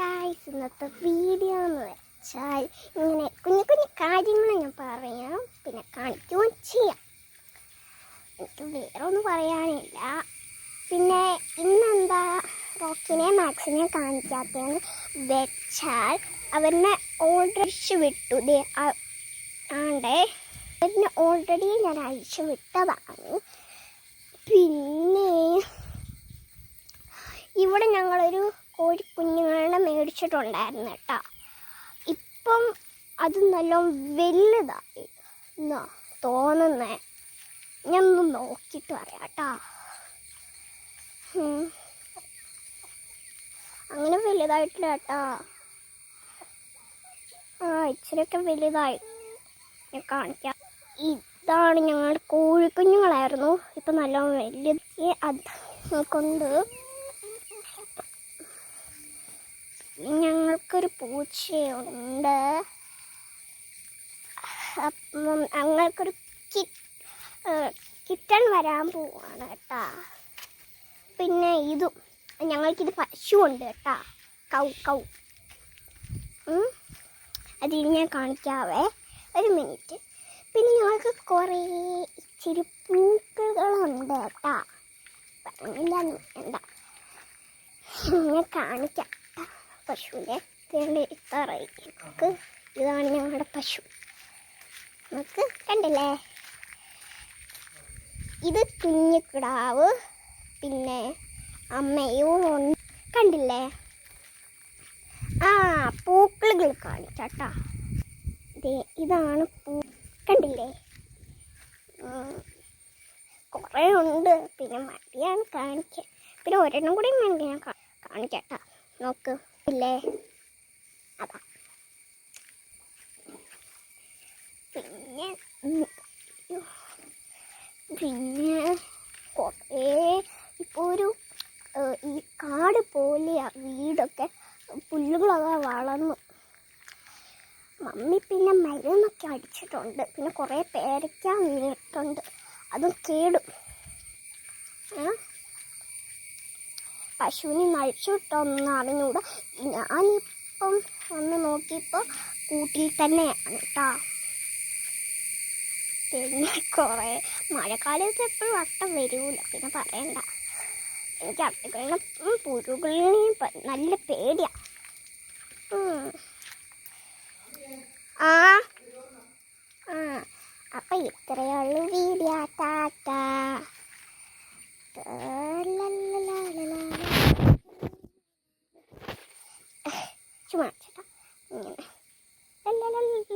Guys ഇന്നത്തെ video എന്ന് വെച്ചാൽ ഇങ്ങനെ കുഞ്ഞു കുഞ്ഞു കാര്യങ്ങൾ ഞാൻ പറയാം. പിന്നെ കാണിക്കുകയും ചെയ്യാം. എനിക്ക് വേറെ ഒന്നും പറയാനില്ല. പിന്നെ ഇന്നെന്താ റോക്കിനെ മാക്സിനെ കാണിക്കാത്തതെന്ന് വെച്ചാൽ അവനെ ഓൾറെഡി വിട്ടു. ആണ്ടേ. അവനെ ഓൾറെഡി ഞാൻ അഴിച്ച് വിട്ടതാണ്. പിന്നെ ഇവിടെ ഞങ്ങളൊരു കോഴിക്കുഞ്ഞുങ്ങളെ മേടിച്ചിട്ടുണ്ടായിരുന്നു കേട്ടോ. ഇപ്പം അത് നല്ല വലുതായി എന്നാ തോന്നുന്നേ. ഞാൻ ഒന്ന് നോക്കിയിട്ട് പറയാം കേട്ടോ. അങ്ങനെ വലുതായിട്ടില്ല കേട്ടോ. ആ ഇച്ചിരിയൊക്കെ വലുതായി. ഞാൻ കാണിക്കാം. ഇതാണ് ഞങ്ങളുടെ കോഴിക്കുഞ്ഞുങ്ങളായിരുന്നു. ഇപ്പം നല്ല വലിയ അത് കൊണ്ട് ഞങ്ങൾക്കൊരു പൂച്ചയുണ്ട്. അപ്പം ഞങ്ങൾക്കൊരു കി കിട്ടൺ വരാൻ പോവാണ് കേട്ടാ. പിന്നെ ഇതും ഞങ്ങൾക്കിത് പശുവുണ്ട് കേട്ടാ. Cow cow. അതിന് ഞാൻ കാണിക്കാവേ. ഒരു മിനിറ്റ്. പിന്നെ ഞങ്ങൾക്ക് കുറേ ഇച്ചിരി പൂക്കളുണ്ട് കേട്ടാ. പറഞ്ഞില്ല വേണ്ട. ഞാൻ കാണിക്കാം. പശുവിനെ. തേണ്ടി ഇത്രയായി നമുക്ക് ഇതാണ് ഞങ്ങളുടെ പശു. നമുക്ക് കണ്ടില്ലേ? ഇത് കുഞ്ഞു കിടാവ് പിന്നെ അമ്മയും കണ്ടില്ലേ? ആ പൂക്കളുകൾ കാണിച്ചാട്ടാ ഇതാണ് പൂ കണ്ടില്ലേ. കുറേ ഉണ്ട്. പിന്നെ മടിയാണ് കാണിക്കാൻ. പിന്നെ ഒരെണ്ണം കൂടി വേണ്ടി ഞാൻ കാ- നോക്ക്. ഇല്ലേ? പിന്നെ. പിന്നെ കുറേ ഒരു ഈ കാട് പോലെയാ വീടൊക്കെ പുല്ലുകളൊക്കെ വളർന്നു മമ്മി പിന്നെ മരുന്നൊക്കെ അടിച്ചിട്ടുണ്ട് പിന്നെ കുറേ പേരയ്ക്ക വീണിട്ടുണ്ട് അതും കേടും പശുവിനെ നഴിച്ചു നഴിച്ചുവിട്ടൊന്നും അറിഞ്ഞൂടാ ഞാനിപ്പം വന്ന് നോക്കിയപ്പോൾ കൂട്ടിൽ തന്നെയാണ് കേട്ടോ പിന്നെ കുറേ മഴക്കാലത്ത് എപ്പോഴും വട്ടം വരൂല. പിന്നെ പറയണ്ട. എനിക്ക് അട്ടകളെ പുഴുകളിനെയും പ- നല്ല പേടിയാ. ആ. ആ. അപ്പം video. Tata. la la la.